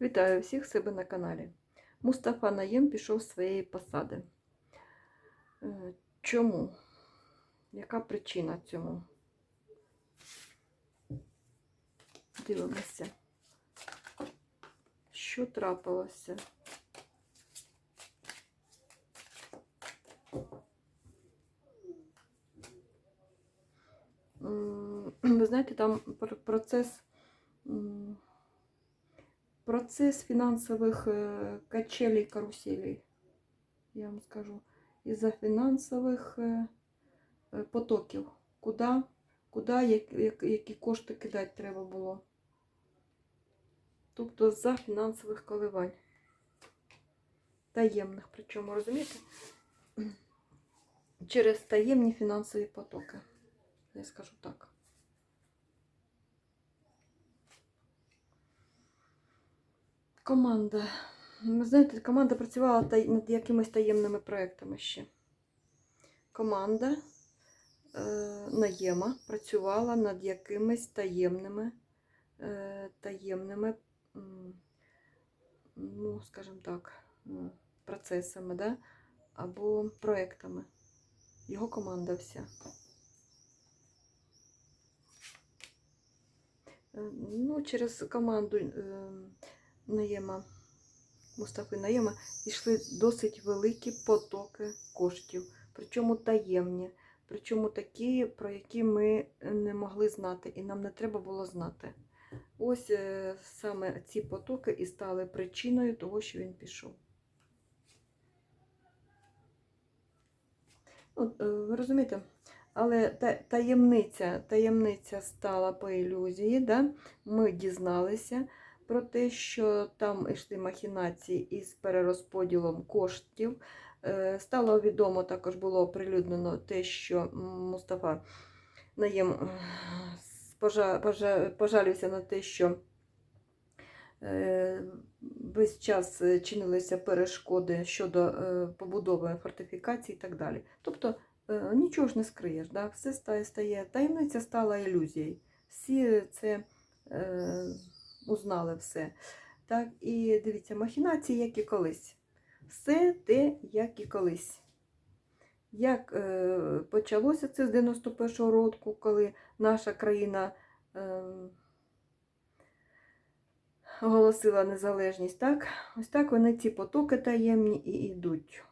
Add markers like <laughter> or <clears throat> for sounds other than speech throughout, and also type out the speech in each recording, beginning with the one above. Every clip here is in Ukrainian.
Вітаю всіх себе на каналі. Мустафа Наєм пішов з своєї посади. Е, Чому? Яка причина цьому? Дивимося. Що трапилося? <clears throat> Ви знаєте, там пр- процес. Процесс финансовых э, качелей, каруселей, я вам скажу, із-за фінансових е, е, потоків. Як, як, які кошти кидати треба було. Тобто за фінансових коливань. Таємних, причому, розумієте? Через таємні фінансові потоки. Я скажу так. Команда. Ви знаєте, команда працювала над якимись таємними проектами ще. Команда е, Наєма працювала над якимись таємними, е, таємними, ну, скажімо так, процесами, да? або проектами. Його команда вся. Е, Ну, через команду е, Наєма, Мустафи Наєма йшли досить великі потоки коштів, причому таємні, причому такі, про які ми не могли знати, і нам не треба було знати. Ось е, саме ці потоки і стали причиною того, що він пішов. От, е, ви розумієте? Але таємниця, таємниця стала по ілюзії. Да? Ми дізналися про те, що там йшли махінації із перерозподілом коштів. Е, Стало відомо, також було оприлюднено те, що Мустафа Наєм е, пожа- пожа- пожалівся на те, що е, весь час чинилися перешкоди щодо побудови фортифікацій і так далі. Тобто нічого ж не скриєш, да? все стає, стає. Таємниця стала ілюзією. Всі це узнали все. Так, і дивіться, махінації, як і колись. Все те, як і колись. Як е, почалося це з 91-го року, коли наша країна е, оголосила незалежність, так? Ось так вони ці потоки таємні і йдуть.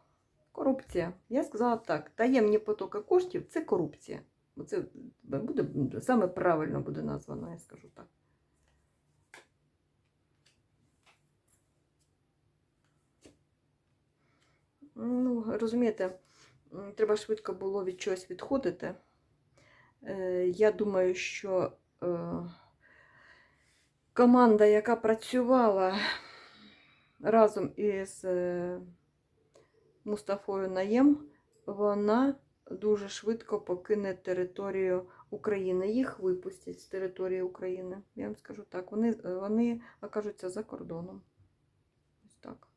Корупція. Я сказала так: таємні потоки коштів це корупція. Це буде саме правильно буде названо, я скажу так. Ну, розумієте, треба швидко було від чогось відходити. Е, Я думаю, що е, команда, яка працювала разом із е, Мустафою Наєм, вона дуже швидко покине територію України. Їх випустять з території України. Я вам скажу так. Вони, вони окажуться за кордоном. Ось так.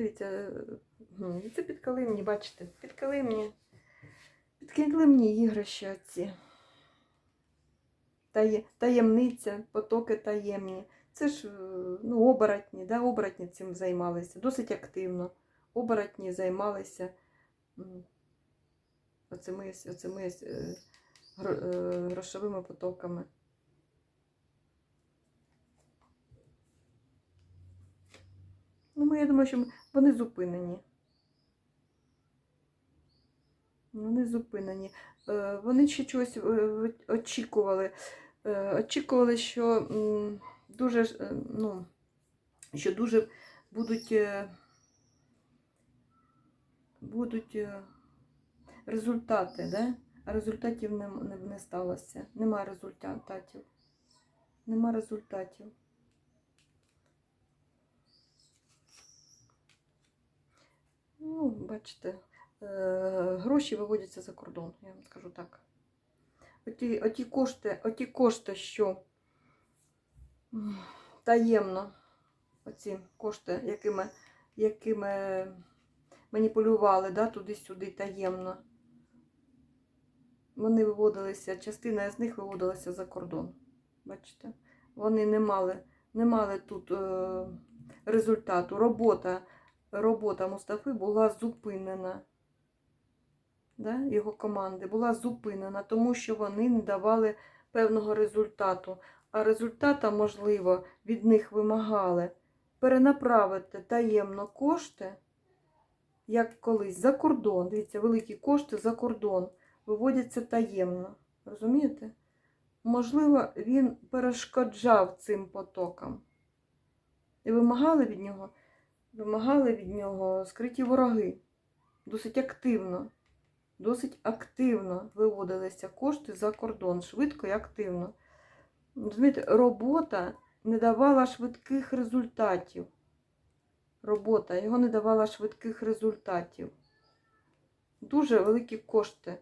Дивіться, м, це підкалимні, бачите, підкалимні, підкалимні ігрища ці. Таємниця, потоки таємні. Це ж е, ну, оборотні, да? оборотні цим займалися досить активно. Оборотні займалися оцими, оцими е, е, грошовими потоками. Ну, я думаю, що вони зупинені. Вони зупинені. Е, Вони ще чогось е, очікували. Е, Очікували, що дуже, ну, що дуже будуть, будуть результати, да? а результатів не, не, не сталося. Нема результатів. Нема результатів. Бачите, е, гроші виводяться за кордон, я вам скажу так. Оті, оті, кошти, оті кошти, що таємно, оці кошти, якими, якими маніпулювали да, туди-сюди таємно. вони виводилися, частина з них виводилася за кордон. Бачите? Вони не мали, не мали тут е, результату. Робота, робота Мустафи була зупинена. Да? Його команди була зупинена, тому що вони не давали певного результату. А результата, можливо, від них вимагали перенаправити таємно кошти, як колись за кордон. Дивіться, великі кошти за кордон виводяться таємно. Розумієте? Можливо, він перешкоджав цим потокам. І вимагали від нього, вимагали від нього скриті вороги. Досить активно. Досить активно виводилися кошти за кордон, швидко і активно. Розумієте, робота не давала швидких результатів. Робота його не давала швидких результатів. Дуже великі кошти.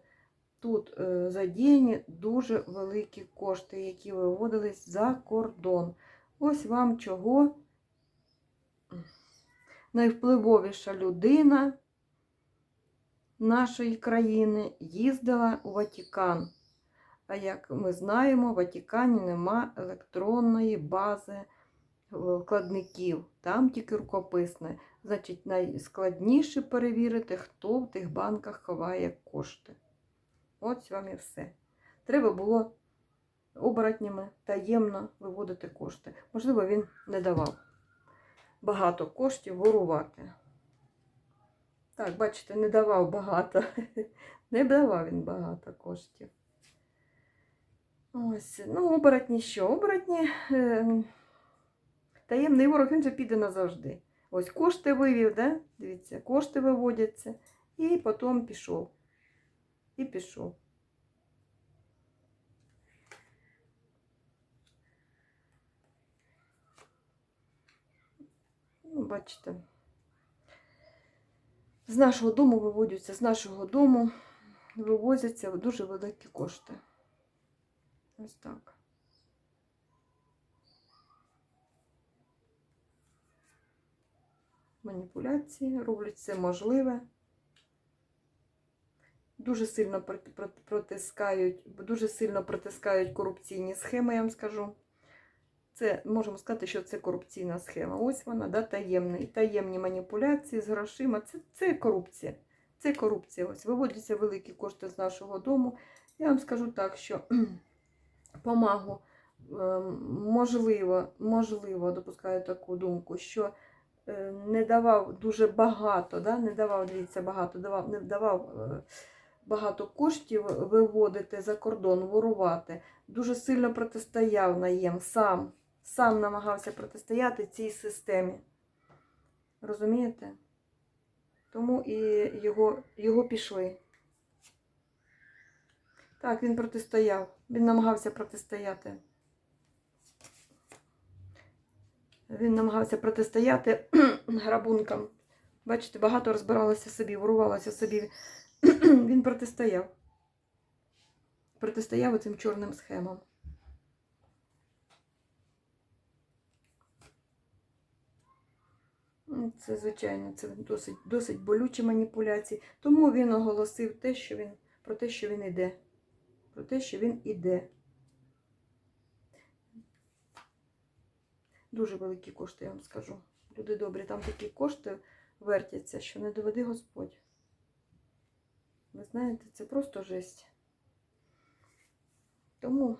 Тут е, задіяні дуже великі кошти, які виводились за кордон. Ось вам чого найвпливовіша людина нашої країни їздила у Ватикан. А як ми знаємо, в Ватикані нема електронної бази е, вкладників, там тільки рукописне. Значить, найскладніше перевірити, хто в тих банках ховає кошти. Ось вам і все. Треба було оборотнями таємно виводити кошти. Можливо, він не давав багато коштів ворувати. Так, бачите, не давав багато. <laughs> Не давав він багато коштів. Ось, ну, оборотні що? Оборотні е, таємний ворог, він же піде назавжди. Ось кошти вивів, да? дивіться, кошти виводяться, і потім пішов. І пішов. Ну, бачите. З нашого дому виводяться, з нашого дому вивозяться дуже великі кошти. Ось так. Маніпуляції роблять все можливе. Дуже сильно проти- проти- протискають, дуже сильно протискають корупційні схеми, я вам скажу. Це можемо сказати, що це корупційна схема. Ось вона, да, таємні, таємні маніпуляції з грошима. Це, це корупція. Це корупція. Ось виводяться великі кошти з нашого дому. Я вам скажу так, що <clears throat> помагу е, можливо, можливо, допускаю таку думку, що е, не давав дуже багато, да, не давав, дивіться, багато, давав, не давав е, багато коштів виводити за кордон, ворувати. Дуже сильно протистояв наєм сам. Сам намагався протистояти цій системі. Розумієте? Тому і його, його пішли. Так, він протистояв. Він намагався протистояти. Він намагався протистояти <clears throat> грабункам. Бачите, багато розбиралося собі, ворувалося собі. <clears throat> Він протистояв. Протистояв цим чорним схемам. Це, звичайно, це досить, досить болючі маніпуляції. Тому він оголосив те, що він, про те, що він іде. Про те, що він іде. Дуже великі кошти, я вам скажу. Люди добрі, там такі кошти вертяться, що не доведи Господь. Ви знаєте, це просто жесть. Тому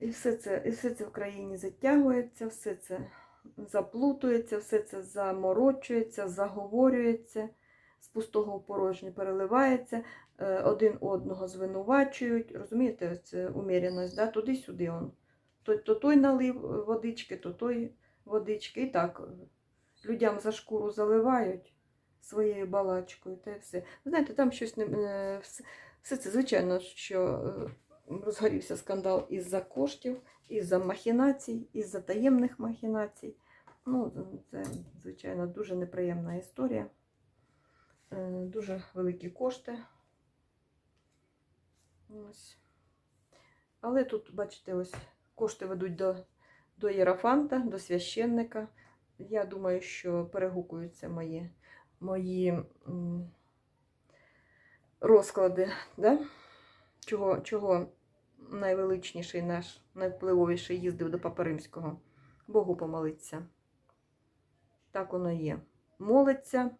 і все це, і все це в країні затягується, все це заплутується, все це заморочується, заговорюється, з пустого в порожнє переливається, е, один одного звинувачують. Розумієте, це уміряність, да? туди-сюди. он. То, то той налив водички, то той водички. І так людям за шкуру заливають своєю балачкою, та все. Ви знаєте, там щось не е, все, це, звичайно, що е, розгорівся скандал із-за коштів, із-за махінацій, із-за таємних махінацій. Ну, це, звичайно, дуже неприємна історія. Е, Дуже великі кошти. Ось. Але тут, бачите, ось кошти ведуть до, до Єрофанта, до священника. Я думаю, що перегукуються мої, мої розклади, да? чого, чого найвеличніший наш, найвпливовіший їздив до Папи Римського. Богу помолиться. Так воно є. Молиться,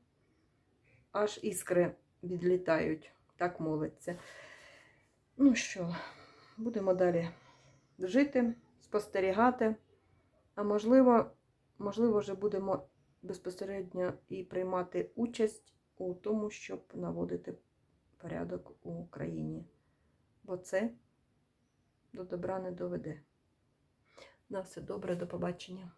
аж іскри відлітають. Так молиться. Ну що, будемо далі жити, спостерігати. А можливо, можливо, вже будемо безпосередньо і приймати участь у тому, щоб наводити порядок у Україні. Бо це до добра не доведе. На все добре, до побачення.